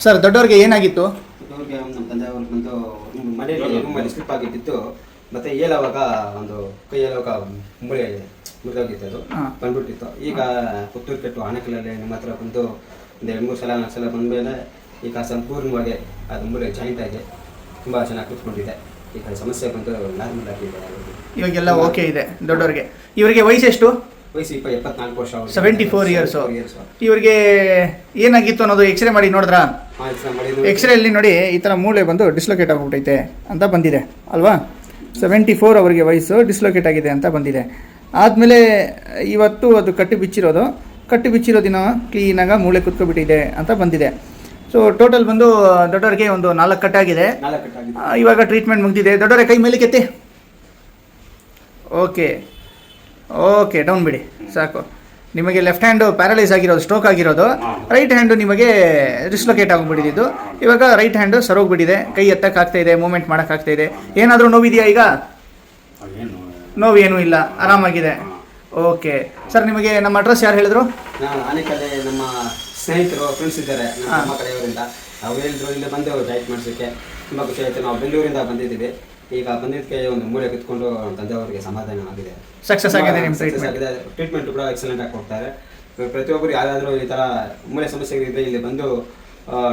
Sir ದೊಡ್ಡವ್ರಿಗೆ ಏನಾಗಿತ್ತು? ಅವ್ರಿಗೆ ನಮ್ಮ ತಂದೆ ಅವ್ರು ಬಂದು ಮನೆಯಲ್ಲಿ ರೂಮಲ್ಲಿ ಸ್ಲಿಪ್ ಆಗಿದ್ದಿತ್ತು ಮತ್ತೆ ಏಲವಾಗ ಒಂದು ಕೈ ಏಲವಾಗ ಮುಳೆ ಮುರಿದೋಗಿತ್ತು ಅದು. ಹಾ. ಬಂದ್ಬಿಟ್ಟಿತ್ತು. ಈಗ ಪುತ್ತೂರು ಕೆಟ್ಟು ಆಣಕಲಲ್ಲಿ ನಿಮ್ಮ ಹತ್ರ ಬಂದು ಒಂದು ಎರಡು ಮೂರು ಸಲ ನಾಲ್ಕು ಸಲ ಬಂದಮೇಲೆ ಈಗ ಸಂಪೂರ್ಣವಾಗಿ ಅದು ಮೂಳೆ ಜಾಯಿಂಟ್ ಆಗಿ ತುಂಬ ಚೆನ್ನಾಗಿ ಕೂತ್ಕೊಂಡಿದೆ. ಈಗ ಸಮಸ್ಯೆ ಬಂದು ನಾರ್ಮಲ್ ಆಗಿದೆ ಇವಾಗೆಲ್ಲ ಓಕೆ ಇದೆ ದೊಡ್ಡವ್ರಿಗೆ. ಇವರಿಗೆ ವಯಸ್ಸೆಷ್ಟು? ವಯಸ್ಸು ಇಪ್ಪ ಎಪ್ಪತ್ನಾಲ್ಕು ವರ್ಷ ಅವ್ರಿಗೆ. 74 years. 74 years. ಇವರಿಗೆ ಏನಾಗಿತ್ತು ಅನ್ನೋದು ಎಕ್ಸ್ರೇ ಮಾಡಿ ನೋಡಿದ್ರಾ ಹಾ, exam ಮಾಡಿದ್ದು. ಎಕ್ಸ್ರೇ ಅಲ್ಲಿ ನೋಡಿ ಈ ಥರ ಮೂಳೆ ಬಂದು ಡಿಸ್ಲೊಕೇಟ್ ಆಗಿಬಿಟ್ಟೈತೆ ಅಂತ ಬಂದಿದೆ ಅಲ್ವಾ ಸೆವೆಂಟಿ ಫೋರ್ ಅವರಿಗೆ ವಯಸ್ಸು ಡಿಸ್ಲೊಕೇಟ್ ಆಗಿದೆ ಅಂತ ಬಂದಿದೆ ಆದಮೇಲೆ ಇವತ್ತು ಅದು ಕಟ್ಟಿ ಬಿಚ್ಚಿರೋದು ಕಟ್ಟಿ ಬಿಚ್ಚಿರೋ ದಿನ ಕ್ಲೀನಾಗ ಮೂಳೆ ಕುತ್ಕೊಬಿಟ್ಟಿದೆ ಅಂತ ಬಂದಿದೆ ಸೊ ಟೋಟಲ್ ಬಂದು ದೊಡ್ಡವರಿಗೆ ಒಂದು ನಾಲ್ಕು ಕಟ್ಟಾಗಿದೆ ನಾಲ್ಕು ಕಟ್ಟಾಗಿದೆ. ಆ, ಇವಾಗ ಟ್ರೀಟ್ಮೆಂಟ್ ಮುಗಿದಿದೆ ದೊಡ್ಡವರ ಕೈ ಮೇಲೆ ಕೆತ್ತಿ ಓಕೆ ಓಕೆ ಡೌನ್ ಬಿಡಿ. ಸಾಕು. ನಿಮಗೆ ಲೆಫ್ಟ್ ಹ್ಯಾಂಡು ಪ್ಯಾರಲೈಸ್ ಆಗಿರೋದು ಸ್ಟ್ರೋಕ್ ಆಗಿರೋದು ರೈಟ್ ಹ್ಯಾಂಡು ನಿಮಗೆ ಡಿಸ್ಲೊಕೇಟ್ ಆಗಿಬಿಟ್ಟಿದ್ದು ಇವಾಗ ರೈಟ್ ಹ್ಯಾಂಡು ಸರೋಗ್ಬಿಟ್ಟಿದೆ. ಕೈ ಎತ್ತಕ್ಕಾಗ್ತಾ ಇದೆ ಮೂಮೆಂಟ್ ಮಾಡೋಕ್ಕಾಗ್ತಾ ಇದೆ. ಏನಾದರೂ ನೋವಿದೆಯಾ ಈಗ? ಏನು ನೋವು ಏನೂ ಇಲ್ಲ. ಆರಾಮಾಗಿದೆ. ಓಕೆ ಸರ್ ನಿಮಗೆ ನಮ್ಮ ಅಡ್ರೆಸ್ ಯಾರು ಹೇಳಿದ್ರು? ಆನೆಕಲ್ಲೆ ನಮ್ಮ ಸ್ನೇಹಿತರು ಫ್ರೆಂಡ್ಸ್ ಇದ್ದಾರೆ ನಮ್ಮ ಕಡೆಯವರಿಂದ. ಅವ್ರು ಹೇಳಿದ್ರು ಇಲ್ಲಿ ಬಂದು ಡೈಟ್ ಮಾಡಿಸೋಕ್ಕೆ. ತುಂಬ ಖುಷಿ ಆಯಿತು. ನಾವು ಬೆಂಗಳೂರಿಂದ ಬಂದಿದ್ದೀವಿ. ಈಗ ಬಂದಿದ್ದಕ್ಕೆ ಒಂದು ಮೂಳೆ ಕಿತ್ಕೊಂಡು ತಂದೆ ತಂದೆಯವರಿಗೆ ಸಮಾಧಾನ ಆಗಿದೆ ಸಕ್ಸಸ್ ಆಗಿದೆ ನಿಮ್ಮ ಟ್ರೀಟ್ಮೆಂಟ್ ಆಗಿದೆ. ಟ್ರೀಟ್ಮೆಂಟ್ ಕೂಡ ಎಕ್ಸಲೆಂಟ್ ಆಗಿ ಕೊಡ್ತಾರೆ. ಪ್ರತಿಯೊಬ್ಬರು ಯಾರಾದರೂ ಈ ಥರ ಮೂಳೆ ಸಮಸ್ಯೆಗಳಿದ್ರೆ ಇಲ್ಲಿ ಬಂದು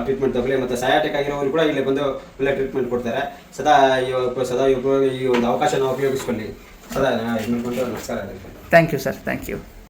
ಟ್ರೀಟ್ಮೆಂಟ್ ತಗೊಳ್ಳಿ. ಮತ್ತು ಸಯಾಟಿಕ್ ಆಗಿರೋರು ಕೂಡ ಇಲ್ಲಿ ಬಂದು ಒಳ್ಳೆ ಟ್ರೀಟ್ಮೆಂಟ್ ಕೊಡ್ತಾರೆ. ಸದಾ ಸದಾ ಈ ಒಂದು ಅವಕಾಶನ ಉಪಯೋಗಿಸ್ಕೊಳ್ಳಿ. ಸದಾ ನಮಸ್ಕಾರ. Thank you sir thank you